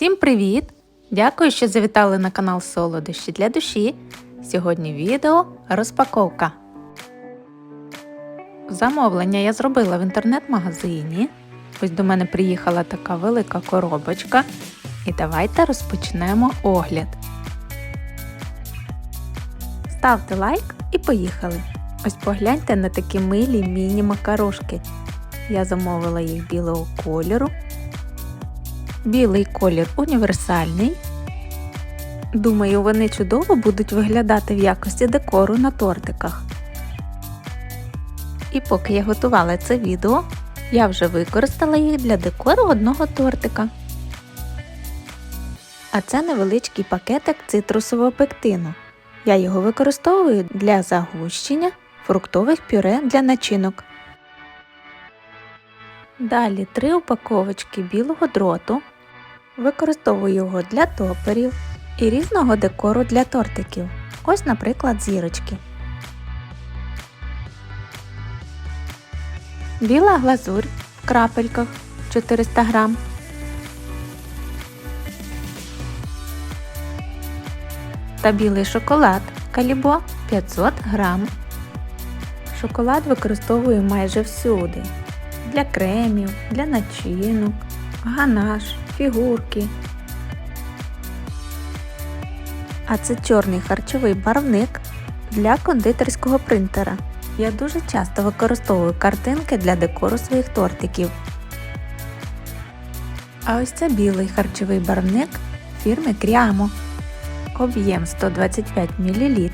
Всім привіт! Дякую, що завітали на канал Солодощі для душі. Сьогодні відео розпаковка. Замовлення я зробила в інтернет-магазині. Ось до мене приїхала така велика коробочка. І давайте розпочнемо огляд. Ставте лайк і поїхали! Ось погляньте на такі милі міні-макарошки. Я замовила їх білого кольору. Білий колір універсальний. Думаю, вони чудово будуть виглядати в якості декору на тортиках. І поки я готувала це відео, я вже використала їх для декору одного тортика. А це невеличкий пакетик цитрусового пектину. Я його використовую для загущення фруктових пюре для начинок. Далі три упаковочки білого дроту. Використовую його для топерів і різного декору для тортиків. Ось, наприклад, зірочки. Біла глазурь в крапельках 400 грам. Та білий шоколад калібо 500 грам. Шоколад використовую майже всюди. Для кремів, для начинок, ганаш, фігурки. А це чорний харчовий барвник для кондитерського принтера. Я дуже часто використовую картинки для декору своїх тортиків. А ось це білий харчовий барвник фірми Кріамо. Об'єм 125 мл.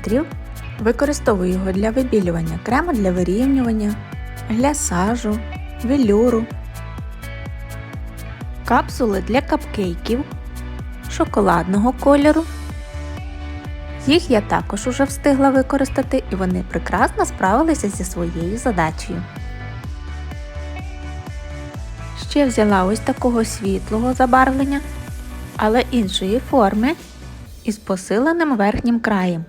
Використовую його для вибілювання крему для вирівнювання, глясажу, велюру, капсули для капкейків шоколадного кольору. Їх я також уже встигла використати і вони прекрасно справилися зі своєю задачею. Ще взяла ось такого світлого забарвлення, але іншої форми із посиленим верхнім краєм.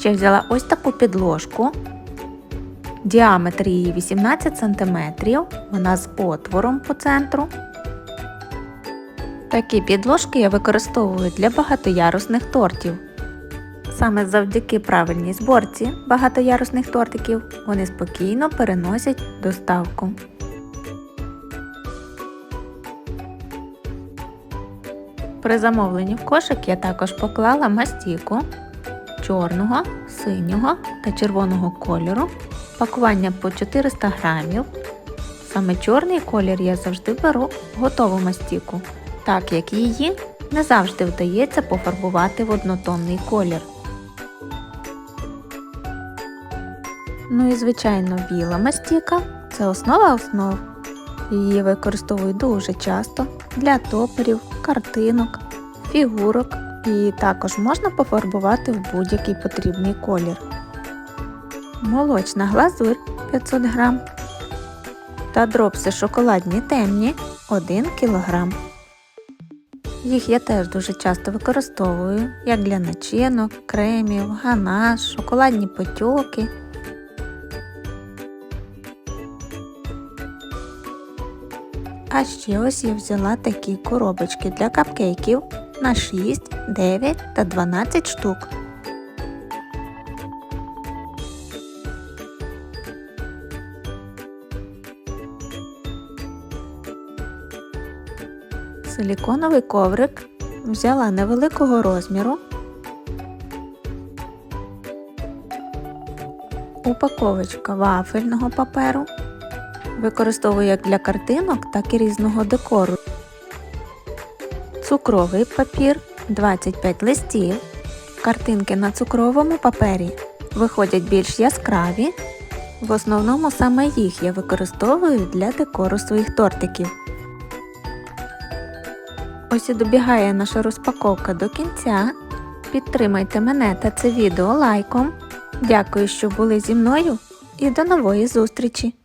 Ще взяла ось таку підложку. Діаметр її 18 см, вона з отвором по центру. Такі підложки я використовую для багатоярусних тортів. Саме завдяки правильній зборці багатоярусних тортиків вони спокійно переносять доставку. При замовленні в кошик я також поклала мастіку чорного, синього та червоного кольору, пакування по 400 грамів. Саме чорний колір я завжди беру готову мастіку, так як її не завжди вдається пофарбувати в однотонний колір. Ну і звичайно біла мастіка це основа основ. Її використовую дуже часто для топерів, картинок, фігурок і також можна пофарбувати в будь-який потрібний колір. Молочна глазурь 500 г та дропси шоколадні темні 1 кг. Їх я теж дуже часто використовую як для начинок, кремів, ганаш, шоколадні потьоки. А ще ось я взяла такі коробочки для капкейків на 6, 9 та 12 штук. Силіконовий коврик взяла невеликого розміру. Упаковочка вафельного паперу. Використовую як для картинок, так і різного декору. Цукровий папір 25 листів. Картинки на цукровому папері виходять більш яскраві. В основному саме їх я використовую для декору своїх тортиків. Ось і добігає наша розпаковка до кінця. Підтримайте мене та це відео лайком. Дякую, що були зі мною і до нової зустрічі!